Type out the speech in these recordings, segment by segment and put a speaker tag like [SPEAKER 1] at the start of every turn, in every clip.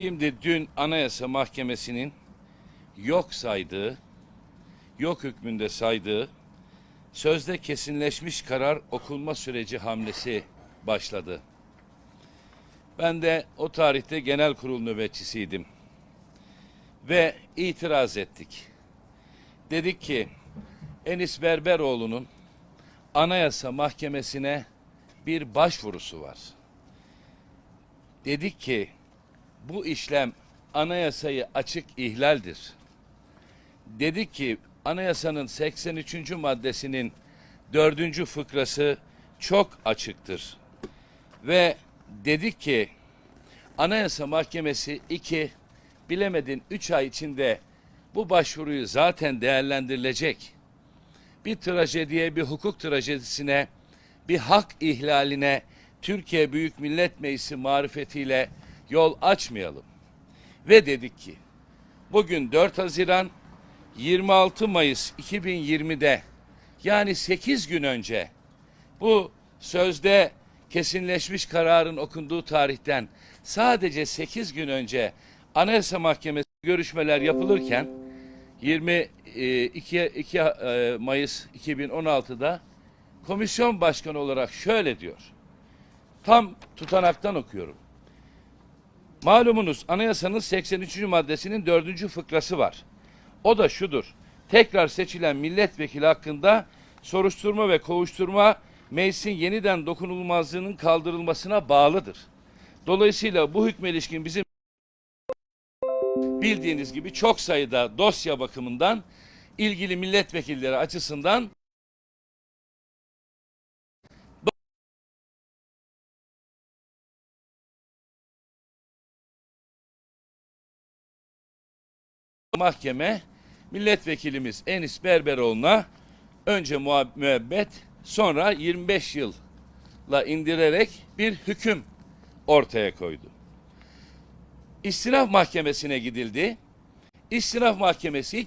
[SPEAKER 1] Şimdi dün Anayasa Mahkemesi'nin yok saydığı, yok hükmünde saydığı sözde kesinleşmiş karar okunma süreci hamlesi başladı. Ben de o tarihte genel kurul nöbetçisiydim. Ve itiraz ettik. Dedik ki Enis Berberoğlu'nun Anayasa Mahkemesi'ne bir başvurusu var. Dedik ki bu işlem anayasayı açık ihlaldir. Dedik ki anayasanın 83. maddesinin 4. fıkrası çok açıktır. Ve dedik ki Anayasa Mahkemesi 2 bilemedin 3 ay içinde bu başvuruyu zaten değerlendirilecek. Bir trajediye, bir hukuk trajedisine, bir hak ihlaline Türkiye Büyük Millet Meclisi marifetiyle yol açmayalım. Ve dedik ki bugün 4 Haziran 26 Mayıs 2020'de yani 8 gün önce bu sözde kesinleşmiş kararın okunduğu tarihten sadece 8 gün önce Anayasa Mahkemesi görüşmeler yapılırken 22 2 e, Mayıs 2016'da komisyon başkanı olarak şöyle diyor. Tam tutanaktan okuyorum. Malumunuz anayasanın 83. maddesinin 4. fıkrası var. O da şudur. Tekrar seçilen milletvekili hakkında soruşturma ve kovuşturma meclisin yeniden dokunulmazlığının kaldırılmasına bağlıdır. Dolayısıyla bu hükme ilişkin bizim bildiğiniz gibi çok sayıda dosya bakımından ilgili milletvekilleri açısından mahkeme milletvekilimiz Enis Berberoğlu'na önce müebbet sonra 25 yılla indirerek bir hüküm ortaya koydu. İstinaf Mahkemesi'ne gidildi. İstinaf Mahkemesi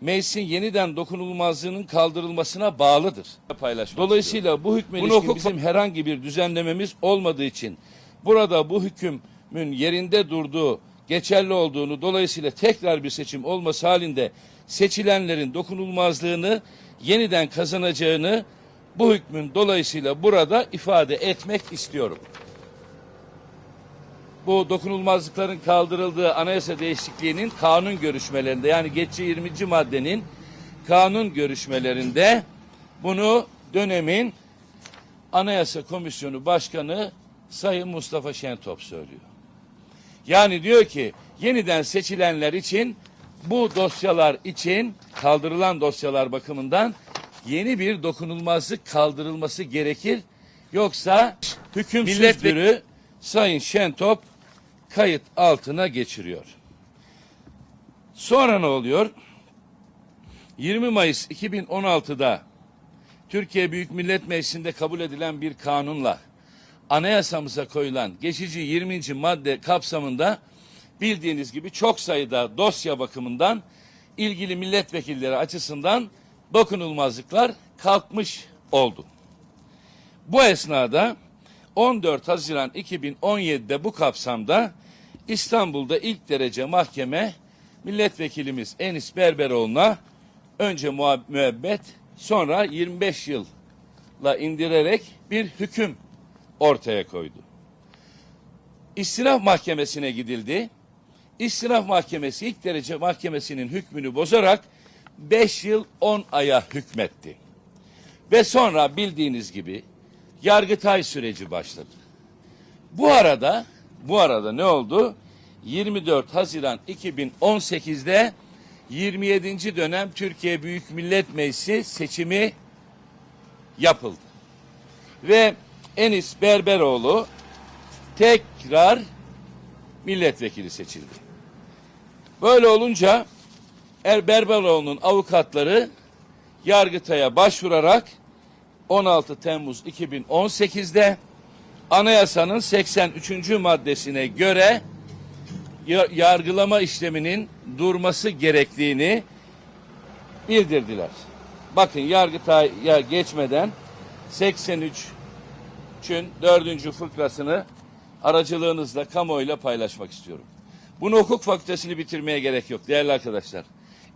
[SPEAKER 1] meclisin yeniden dokunulmazlığının kaldırılmasına bağlıdır. Paylaşmak Dolayısıyla bu hükme ilişkin bizim herhangi bir düzenlememiz olmadığı için burada bu hükmün yerinde durduğu, geçerli olduğunu dolayısıyla tekrar bir seçim olması halinde seçilenlerin dokunulmazlığını yeniden kazanacağını bu hükmün dolayısıyla burada ifade etmek istiyorum bu dokunulmazlıkların kaldırıldığı anayasa değişikliğinin kanun görüşmelerinde yani geçici 20. maddenin kanun görüşmelerinde bunu dönemin Anayasa Komisyonu Başkanı Sayın Mustafa Şentop söylüyor. Yani diyor ki yeniden seçilenler için bu dosyalar için kaldırılan dosyalar bakımından yeni bir dokunulmazlık kaldırılması gerekir. Yoksa hüküm milletvekili Sayın Şentop kayıt altına geçiriyor. Sonra ne oluyor? 20 Mayıs 2016'da Türkiye Büyük Millet Meclisi'nde kabul edilen bir kanunla anayasamıza koyulan geçici 20. madde kapsamında bildiğiniz gibi çok sayıda dosya bakımından ilgili milletvekilleri açısından dokunulmazlıklar kalkmış oldu. Bu esnada 14 Haziran 2017'de bu kapsamda İstanbul'da ilk derece mahkeme milletvekilimiz Enis Berberoğlu'na önce müebbet sonra 25 yılla indirerek bir hüküm ortaya koydu. İstinaf Mahkemesi'ne gidildi. İstinaf Mahkemesi ilk derece mahkemesinin hükmünü bozarak 5 yıl 10 aya hükmetti. Ve sonra bildiğiniz gibi Yargıtay süreci başladı. Bu arada bu arada ne oldu? 24 Haziran 2018'de 27. dönem Türkiye Büyük Millet Meclisi seçimi yapıldı. Ve Enis Berberoğlu tekrar milletvekili seçildi. Böyle olunca Er Berberoğlu'nun avukatları Yargıtay'a başvurarak 16 Temmuz 2018'de anayasanın 83. maddesine göre ya- yargılama işleminin durması gerektiğini bildirdiler. bakın Yargıtay'a geçmeden 83'ün dördüncü fıkrasını aracılığınızla kamuoyuyla paylaşmak istiyorum. Bunu hukuk fakültesini bitirmeye gerek yok değerli arkadaşlar.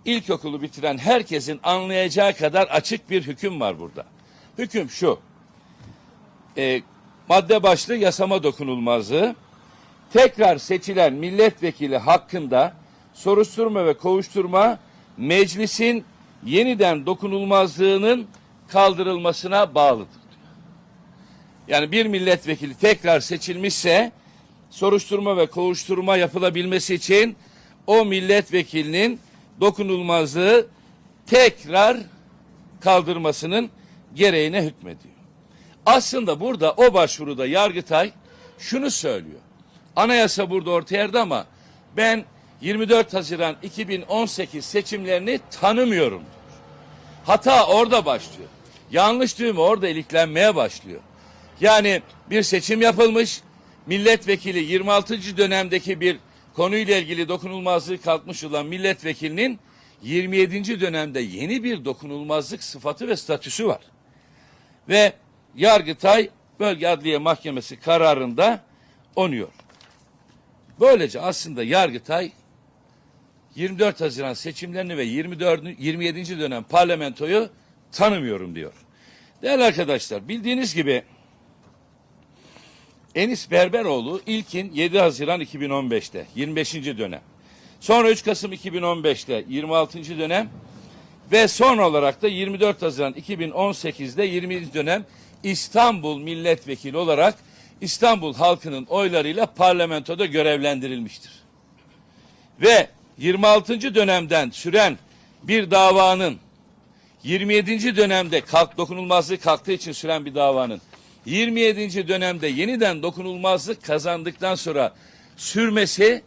[SPEAKER 1] İlkokulu bitiren herkesin anlayacağı kadar açık bir hüküm var burada. Hüküm şu. E, madde başlı yasama dokunulmazlığı tekrar seçilen milletvekili hakkında soruşturma ve kovuşturma meclisin yeniden dokunulmazlığının kaldırılmasına bağlıdır. Yani bir milletvekili tekrar seçilmişse soruşturma ve kovuşturma yapılabilmesi için o milletvekilinin dokunulmazlığı tekrar kaldırmasının gereğine hükmediyor. Aslında burada o başvuruda Yargıtay şunu söylüyor. Anayasa burada ortaya erdi ama ben 24 Haziran 2018 seçimlerini tanımıyorum. Hata orada başlıyor. Yanlış düğüm orada iliklenmeye başlıyor. Yani bir seçim yapılmış, milletvekili 26. dönemdeki bir konuyla ilgili dokunulmazlığı kalkmış olan milletvekilinin 27. dönemde yeni bir dokunulmazlık sıfatı ve statüsü var. Ve Yargıtay Bölge Adliye Mahkemesi kararında onuyor. Böylece aslında Yargıtay 24 Haziran seçimlerini ve 24. 27. dönem parlamentoyu tanımıyorum diyor. Değerli arkadaşlar bildiğiniz gibi Enis Berberoğlu ilkin 7 Haziran 2015'te 25. dönem. Sonra 3 Kasım 2015'te 26. dönem ve son olarak da 24 Haziran 2018'de 20. dönem İstanbul milletvekili olarak İstanbul halkının oylarıyla parlamentoda görevlendirilmiştir. Ve 26. dönemden süren bir davanın 27. dönemde kalk dokunulmazlığı kalktığı için süren bir davanın 27. dönemde yeniden dokunulmazlık kazandıktan sonra sürmesi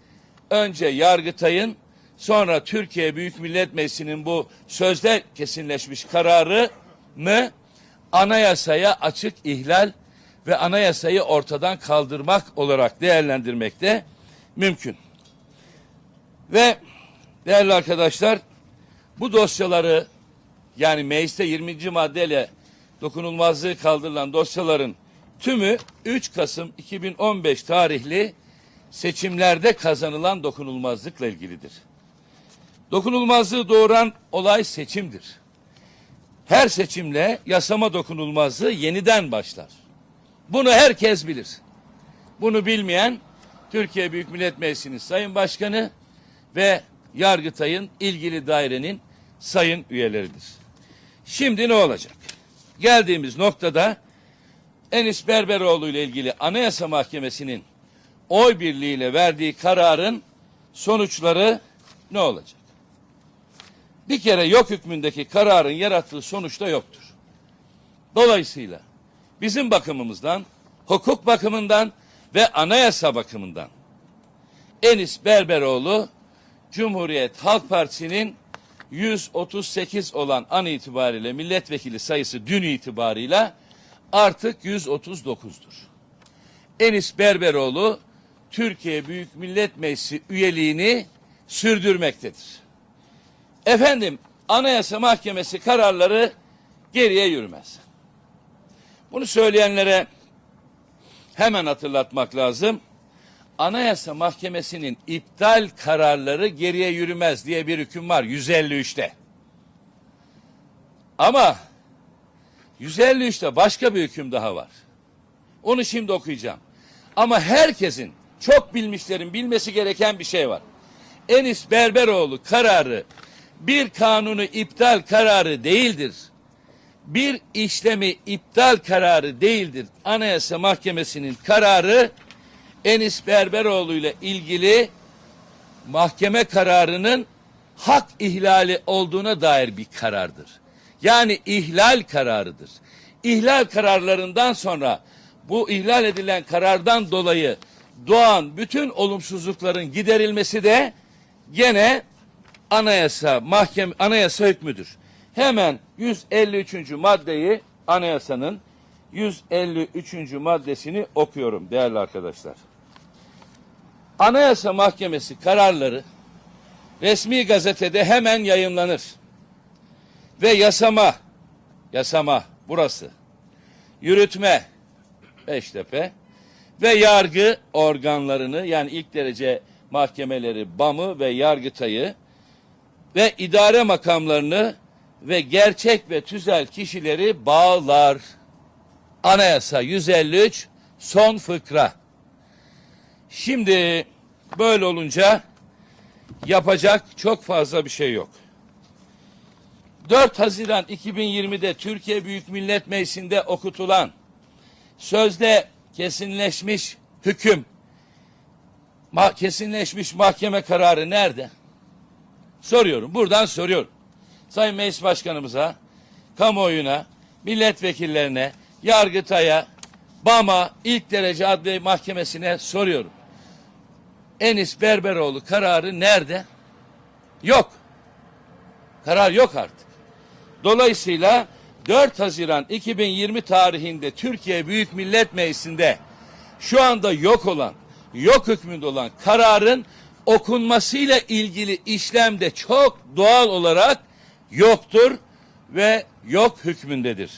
[SPEAKER 1] önce Yargıtay'ın sonra Türkiye Büyük Millet Meclisi'nin bu sözde kesinleşmiş kararını anayasaya açık ihlal ve anayasayı ortadan kaldırmak olarak değerlendirmekte mümkün. Ve değerli arkadaşlar bu dosyaları yani mecliste 20. maddeyle dokunulmazlığı kaldırılan dosyaların tümü 3 Kasım 2015 tarihli seçimlerde kazanılan dokunulmazlıkla ilgilidir. Dokunulmazlığı doğuran olay seçimdir. Her seçimle yasama dokunulmazlığı yeniden başlar. Bunu herkes bilir. Bunu bilmeyen Türkiye Büyük Millet Meclisi'nin Sayın Başkanı ve Yargıtay'ın ilgili dairenin sayın üyeleridir. Şimdi ne olacak? Geldiğimiz noktada Enis Berberoğlu ile ilgili Anayasa Mahkemesi'nin oy birliğiyle verdiği kararın sonuçları ne olacak? Bir kere yok hükmündeki kararın yarattığı sonuçta yoktur. Dolayısıyla bizim bakımımızdan, hukuk bakımından ve anayasa bakımından Enis Berberoğlu Cumhuriyet Halk Partisi'nin 138 olan an itibariyle milletvekili sayısı dün itibarıyla artık 139'dur. Enis Berberoğlu Türkiye Büyük Millet Meclisi üyeliğini sürdürmektedir. Efendim Anayasa Mahkemesi kararları geriye yürümez. Bunu söyleyenlere hemen hatırlatmak lazım. Anayasa Mahkemesi'nin iptal kararları geriye yürümez diye bir hüküm var 153'te. Ama 153'te başka bir hüküm daha var. Onu şimdi okuyacağım. Ama herkesin, çok bilmişlerin bilmesi gereken bir şey var. Enis Berberoğlu kararı bir kanunu iptal kararı değildir. Bir işlemi iptal kararı değildir. Anayasa Mahkemesi'nin kararı Enis Berberoğlu ile ilgili mahkeme kararının hak ihlali olduğuna dair bir karardır. Yani ihlal kararıdır. İhlal kararlarından sonra bu ihlal edilen karardan dolayı doğan bütün olumsuzlukların giderilmesi de gene anayasa mahkeme anayasa hükmüdür. Hemen 153. maddeyi anayasanın 153. maddesini okuyorum değerli arkadaşlar. Anayasa Mahkemesi kararları resmi gazetede hemen yayınlanır. ve yasama, yasama burası, yürütme Beştepe ve yargı organlarını yani ilk derece mahkemeleri BAM'ı ve Yargıtay'ı ve idare makamlarını ve gerçek ve tüzel kişileri bağlar. Anayasa 153 son fıkra. Şimdi böyle olunca yapacak çok fazla bir şey yok. 4 Haziran 2020'de Türkiye Büyük Millet Meclisi'nde okutulan sözde kesinleşmiş hüküm, kesinleşmiş mahkeme kararı nerede? Soruyorum, buradan soruyorum. Sayın Meclis Başkanımıza, kamuoyuna, milletvekillerine, Yargıtay'a, BAM'a, ilk derece adliye mahkemesine soruyorum. Enis Berberoğlu kararı nerede? Yok. Karar yok artık. Dolayısıyla 4 Haziran 2020 tarihinde Türkiye Büyük Millet Meclisi'nde şu anda yok olan, yok hükmünde olan kararın okunmasıyla ilgili işlemde çok doğal olarak yoktur ve yok hükmündedir.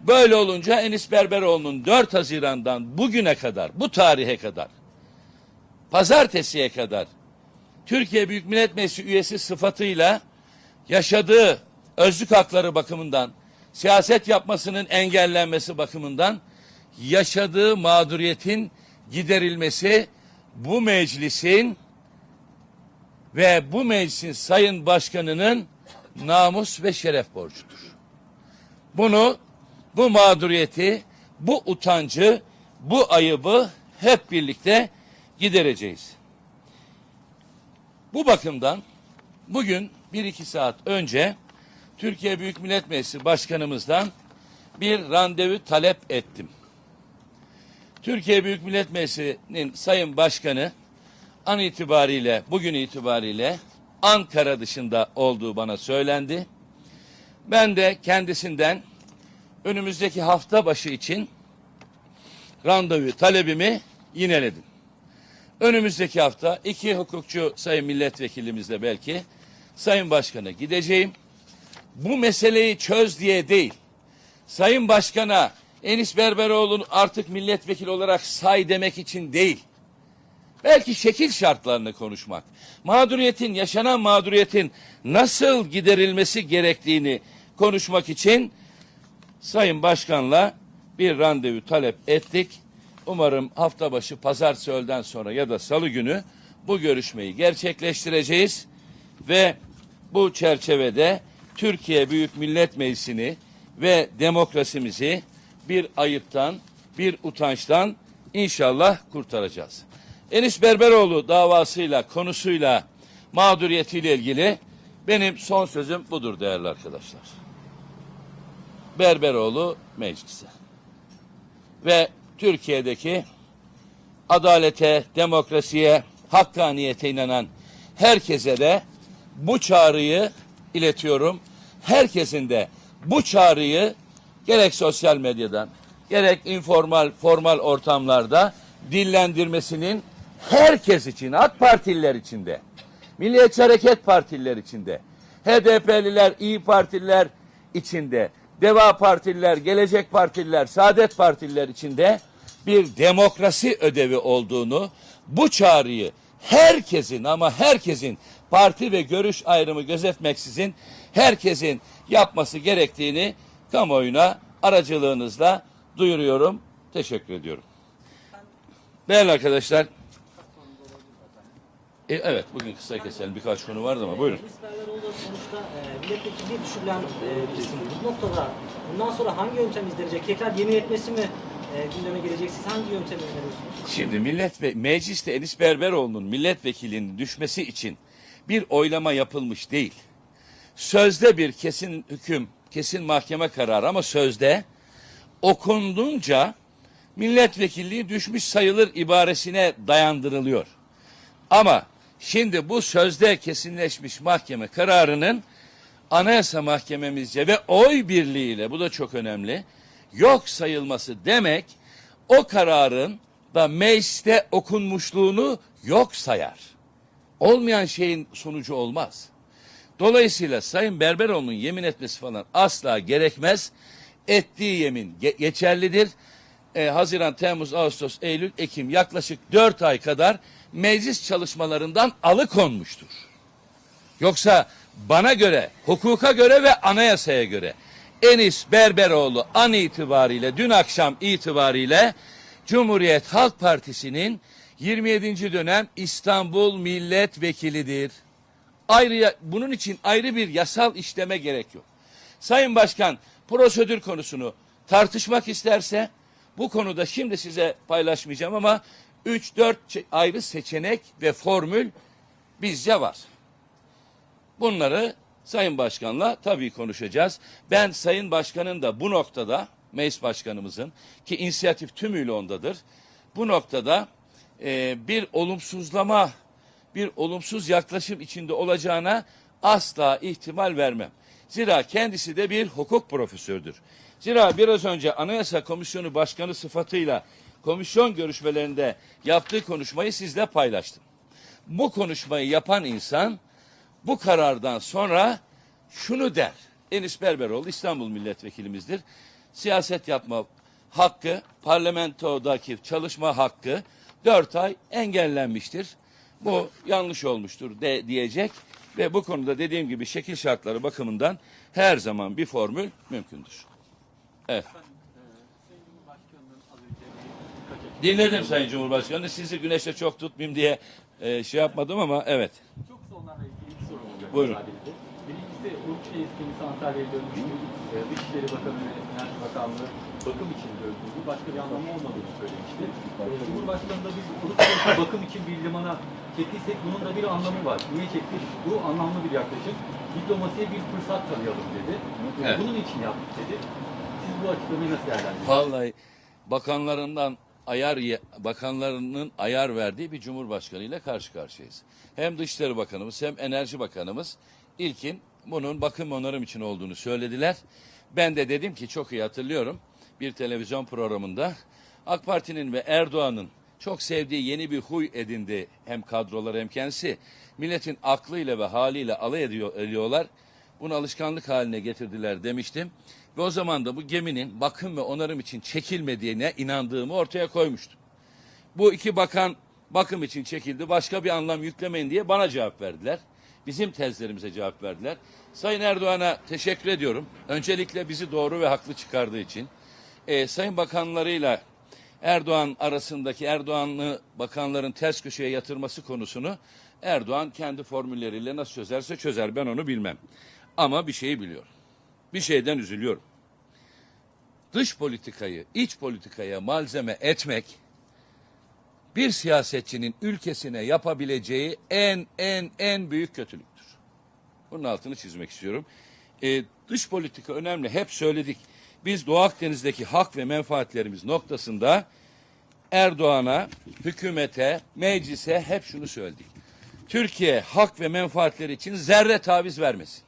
[SPEAKER 1] Böyle olunca Enis Berberoğlu'nun 4 Haziran'dan bugüne kadar, bu tarihe kadar, pazartesiye kadar Türkiye Büyük Millet Meclisi üyesi sıfatıyla yaşadığı özlük hakları bakımından, siyaset yapmasının engellenmesi bakımından yaşadığı mağduriyetin giderilmesi bu meclisin ve bu meclisin sayın başkanının namus ve şeref borcudur. Bunu, bu mağduriyeti, bu utancı, bu ayıbı hep birlikte gidereceğiz. Bu bakımdan bugün bir iki saat önce Türkiye Büyük Millet Meclisi Başkanımızdan bir randevu talep ettim. Türkiye Büyük Millet Meclisi'nin Sayın Başkanı an itibariyle, bugün itibariyle Ankara dışında olduğu bana söylendi. Ben de kendisinden önümüzdeki hafta başı için randevu talebimi yineledim. Önümüzdeki hafta iki hukukçu sayın milletvekilimizle belki sayın başkana gideceğim. Bu meseleyi çöz diye değil. Sayın başkana Enis Berberoğlu'nu artık milletvekili olarak say demek için değil. Belki şekil şartlarını konuşmak. Mağduriyetin, yaşanan mağduriyetin nasıl giderilmesi gerektiğini konuşmak için Sayın Başkan'la bir randevu talep ettik. Umarım hafta başı pazartesi öğleden sonra ya da salı günü bu görüşmeyi gerçekleştireceğiz ve bu çerçevede Türkiye Büyük Millet Meclisi'ni ve demokrasimizi bir ayıptan, bir utançtan inşallah kurtaracağız. Enis Berberoğlu davasıyla, konusuyla, mağduriyetiyle ilgili benim son sözüm budur değerli arkadaşlar. Berberoğlu meclise ve Türkiye'deki adalete, demokrasiye, hakkaniyete inanan herkese de bu çağrıyı iletiyorum. Herkesin de bu çağrıyı gerek sosyal medyadan, gerek informal, formal ortamlarda dillendirmesinin herkes için, AK Partililer için de, Milliyetçi Hareket Partililer için de, HDP'liler, İyi Partililer içinde, Deva Partililer, Gelecek Partililer, Saadet Partililer içinde bir demokrasi ödevi olduğunu, bu çağrıyı herkesin ama herkesin parti ve görüş ayrımı gözetmeksizin herkesin yapması gerektiğini kamuoyuna aracılığınızla duyuruyorum. Teşekkür ediyorum. Değerli arkadaşlar, e, evet bugün kısa keselim birkaç konu vardı ama buyurun.
[SPEAKER 2] Enis Berberoğlu sonuçta e, milletvekilliği düşürülen e, birisi. Bu noktada bundan sonra hangi yöntem izlenecek? Tekrar yemin etmesi mi e, gündeme gelecek? Siz hangi yöntemi öneriyorsunuz?
[SPEAKER 1] Şimdi millet ve mecliste Enis Berberoğlu'nun milletvekilinin düşmesi için bir oylama yapılmış değil. Sözde bir kesin hüküm, kesin mahkeme kararı ama sözde okundunca milletvekilliği düşmüş sayılır ibaresine dayandırılıyor. Ama şimdi bu sözde kesinleşmiş mahkeme kararının Anayasa Mahkememizce ve oy birliğiyle bu da çok önemli yok sayılması demek o kararın da mecliste okunmuşluğunu yok sayar. Olmayan şeyin sonucu olmaz. Dolayısıyla Sayın Berberoğlu'nun yemin etmesi falan asla gerekmez. Ettiği yemin ge- geçerlidir. Ee, Haziran, Temmuz, Ağustos, Eylül, Ekim yaklaşık 4 ay kadar meclis çalışmalarından alıkonmuştur. Yoksa bana göre, hukuka göre ve anayasaya göre Enis Berberoğlu an itibariyle, dün akşam itibariyle Cumhuriyet Halk Partisi'nin 27. dönem İstanbul Milletvekilidir. Ayrı, bunun için ayrı bir yasal işleme gerek yok. Sayın Başkan prosedür konusunu tartışmak isterse bu konuda şimdi size paylaşmayacağım ama 3-4 ayrı seçenek ve formül bizce var. Bunları Sayın Başkan'la tabii konuşacağız. Ben Sayın Başkan'ın da bu noktada, meclis başkanımızın ki inisiyatif tümüyle ondadır. Bu noktada e, bir olumsuzlama, bir olumsuz yaklaşım içinde olacağına asla ihtimal vermem. Zira kendisi de bir hukuk profesördür. Zira biraz önce Anayasa Komisyonu Başkanı sıfatıyla komisyon görüşmelerinde yaptığı konuşmayı sizle paylaştım. Bu konuşmayı yapan insan bu karardan sonra şunu der. Enis Berberoğlu İstanbul milletvekilimizdir. Siyaset yapma hakkı, parlamentodaki çalışma hakkı dört ay engellenmiştir. Bu yanlış olmuştur de, diyecek ve bu konuda dediğim gibi şekil şartları bakımından her zaman bir formül mümkündür. Evet. Dinledim Sayın Cumhurbaşkanı. Sizi güneşte çok tutmayayım diye e, şey yapmadım ama evet.
[SPEAKER 3] Çok kısa onlarla ilgili bir sorum olacak.
[SPEAKER 1] Buyurun.
[SPEAKER 3] sadece. Birincisi Urçay kendisi Antalya'ya dönmüştü. Ee, Dışişleri Bakanı ve Enerji Bakanlığı bakım için döndüğünü, başka bir anlamı olmadığını söylemişti. Ee, Cumhurbaşkanı da biz Urçay'ı bakım için bir limana çektiysek bunun da bir anlamı var. Niye çektik? Bu anlamlı bir yaklaşım. Diplomasiye bir fırsat tanıyalım dedi.
[SPEAKER 1] Evet.
[SPEAKER 3] Bunun için yaptık dedi. Siz bu açıklamayı nasıl değerlendiriyorsunuz?
[SPEAKER 1] Vallahi bakanlarından ayar bakanlarının ayar verdiği bir cumhurbaşkanı ile karşı karşıyayız. Hem Dışişleri Bakanımız hem Enerji Bakanımız ilkin bunun bakım onarım için olduğunu söylediler. Ben de dedim ki çok iyi hatırlıyorum bir televizyon programında AK Parti'nin ve Erdoğan'ın çok sevdiği yeni bir huy edindi hem kadroları hem kendisi. Milletin aklıyla ve haliyle alay ediyor, ediyorlar. Bunu alışkanlık haline getirdiler demiştim. Ve o zaman da bu geminin bakım ve onarım için çekilmediğine inandığımı ortaya koymuştum. Bu iki bakan bakım için çekildi başka bir anlam yüklemeyin diye bana cevap verdiler. Bizim tezlerimize cevap verdiler. Sayın Erdoğan'a teşekkür ediyorum. Öncelikle bizi doğru ve haklı çıkardığı için. Ee, Sayın bakanlarıyla Erdoğan arasındaki Erdoğanlı bakanların ters köşeye yatırması konusunu Erdoğan kendi formülleriyle nasıl çözerse çözer ben onu bilmem. Ama bir şeyi biliyorum. Bir şeyden üzülüyorum. Dış politikayı iç politikaya malzeme etmek bir siyasetçinin ülkesine yapabileceği en en en büyük kötülüktür. Bunun altını çizmek istiyorum. Ee, dış politika önemli. Hep söyledik. Biz Doğu Akdeniz'deki hak ve menfaatlerimiz noktasında Erdoğan'a, hükümete, meclise hep şunu söyledik. Türkiye hak ve menfaatleri için zerre taviz vermesin.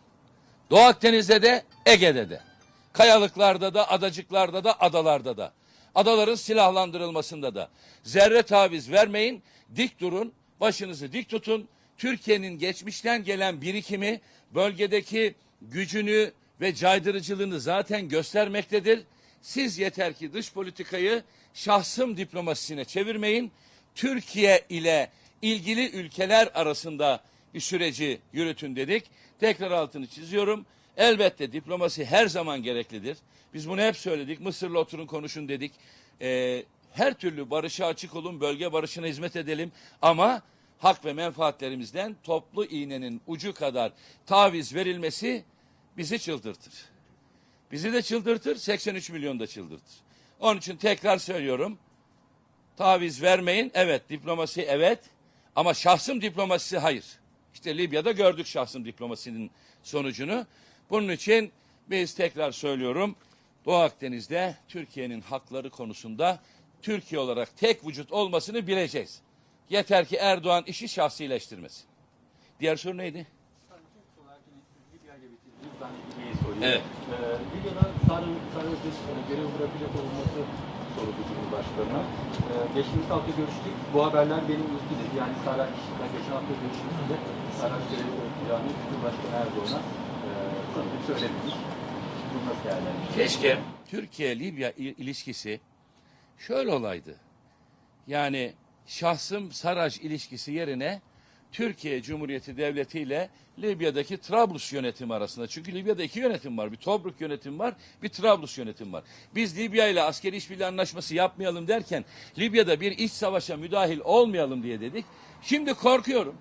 [SPEAKER 1] Doğu Akdeniz'de de Ege'de de. Kayalıklarda da, adacıklarda da, adalarda da. Adaların silahlandırılmasında da. Zerre taviz vermeyin, dik durun, başınızı dik tutun. Türkiye'nin geçmişten gelen birikimi, bölgedeki gücünü ve caydırıcılığını zaten göstermektedir. Siz yeter ki dış politikayı şahsım diplomasisine çevirmeyin. Türkiye ile ilgili ülkeler arasında bir süreci yürütün dedik. Tekrar altını çiziyorum. Elbette diplomasi her zaman gereklidir. Biz bunu hep söyledik. Mısır'la oturun konuşun dedik. Ee, her türlü barışa açık olun, bölge barışına hizmet edelim. Ama hak ve menfaatlerimizden toplu iğnenin ucu kadar taviz verilmesi bizi çıldırtır. Bizi de çıldırtır, 83 milyon da çıldırtır. Onun için tekrar söylüyorum. Taviz vermeyin. Evet, diplomasi evet. Ama şahsım diplomasisi hayır. İşte Libya'da gördük şahsım diplomasinin sonucunu. Bunun için biz tekrar söylüyorum. Doğu Akdeniz'de Türkiye'nin hakları konusunda Türkiye olarak tek vücut olmasını bileceğiz. Yeter ki Erdoğan işi şahsileştirmesin. Diğer soru neydi? Evet.
[SPEAKER 3] Ee, Libya'da Sarı, Sarıcı görev bırakacak olması soruldu Cumhurbaşkanı'na. Ee, geçtiğimiz hafta görüştük. Bu haberler benim üstü dedi. Yani Sarı geçen hafta görüştüğümüzde araçları yapacağını Cumhurbaşkanı Erdoğan'a e, söylememiş. Bunu nasıl değerlendiriyorsunuz?
[SPEAKER 1] Keşke Türkiye-Libya il- ilişkisi şöyle olaydı. Yani şahsım Saraç ilişkisi yerine Türkiye Cumhuriyeti Devleti ile Libya'daki Trablus yönetimi arasında. Çünkü Libya'da iki yönetim var. Bir Tobruk yönetim var, bir Trablus yönetim var. Biz Libya ile askeri işbirliği anlaşması yapmayalım derken Libya'da bir iç savaşa müdahil olmayalım diye dedik. Şimdi korkuyorum.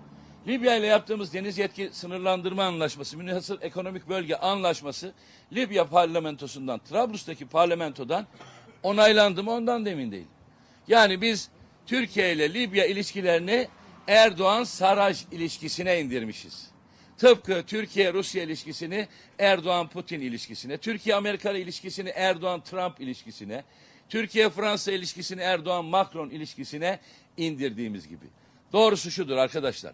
[SPEAKER 1] Libya ile yaptığımız deniz yetki sınırlandırma anlaşması, münhasır ekonomik bölge anlaşması Libya parlamentosundan, Trablus'taki parlamentodan onaylandı mı ondan da emin değilim. Yani biz Türkiye ile Libya ilişkilerini Erdoğan-Saraj ilişkisine indirmişiz. Tıpkı Türkiye-Rusya ilişkisini Erdoğan-Putin ilişkisine, Türkiye-Amerika ilişkisini Erdoğan-Trump ilişkisine, Türkiye-Fransa ilişkisini Erdoğan-Macron ilişkisine indirdiğimiz gibi. Doğrusu şudur arkadaşlar.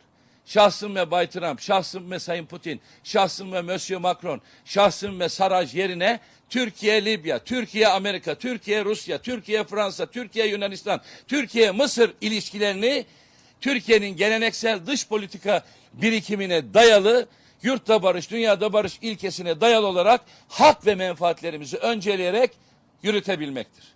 [SPEAKER 1] Şahsım ve Bay Trump, şahsım ve Sayın Putin, şahsım ve Monsieur Macron, şahsım ve Saraj yerine Türkiye-Libya, Türkiye-Amerika, Türkiye-Rusya, Türkiye-Fransa, Türkiye-Yunanistan, Türkiye-Mısır ilişkilerini Türkiye'nin geleneksel dış politika birikimine dayalı, yurtta barış, dünyada barış ilkesine dayalı olarak hak ve menfaatlerimizi önceleyerek yürütebilmektir.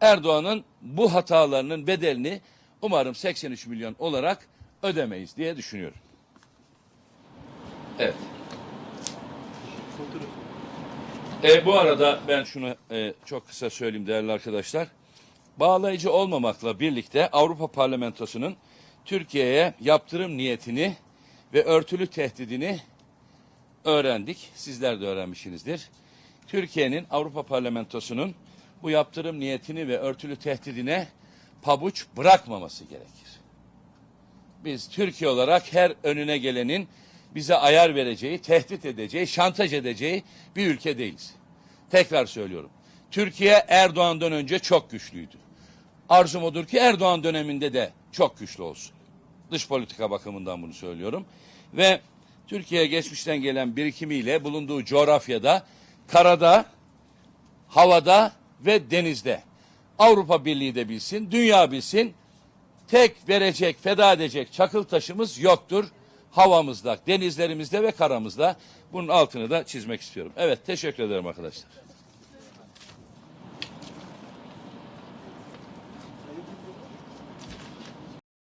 [SPEAKER 1] Erdoğan'ın bu hatalarının bedelini umarım 83 milyon olarak ödemeyiz diye düşünüyorum. Evet. E, bu arada ben şunu e, çok kısa söyleyeyim değerli arkadaşlar. Bağlayıcı olmamakla birlikte Avrupa Parlamentosu'nun Türkiye'ye yaptırım niyetini ve örtülü tehdidini öğrendik. Sizler de öğrenmişsinizdir. Türkiye'nin Avrupa Parlamentosu'nun bu yaptırım niyetini ve örtülü tehdidine pabuç bırakmaması gerekir. Biz Türkiye olarak her önüne gelenin bize ayar vereceği, tehdit edeceği, şantaj edeceği bir ülke değiliz. Tekrar söylüyorum. Türkiye Erdoğan'dan önce çok güçlüydü. Arzum odur ki Erdoğan döneminde de çok güçlü olsun. Dış politika bakımından bunu söylüyorum. Ve Türkiye geçmişten gelen birikimiyle bulunduğu coğrafyada, karada, havada ve denizde Avrupa Birliği de bilsin, dünya bilsin. Tek verecek, feda edecek çakıl taşımız yoktur. Havamızda, denizlerimizde ve karamızda. Bunun altını da çizmek istiyorum. Evet, teşekkür ederim arkadaşlar.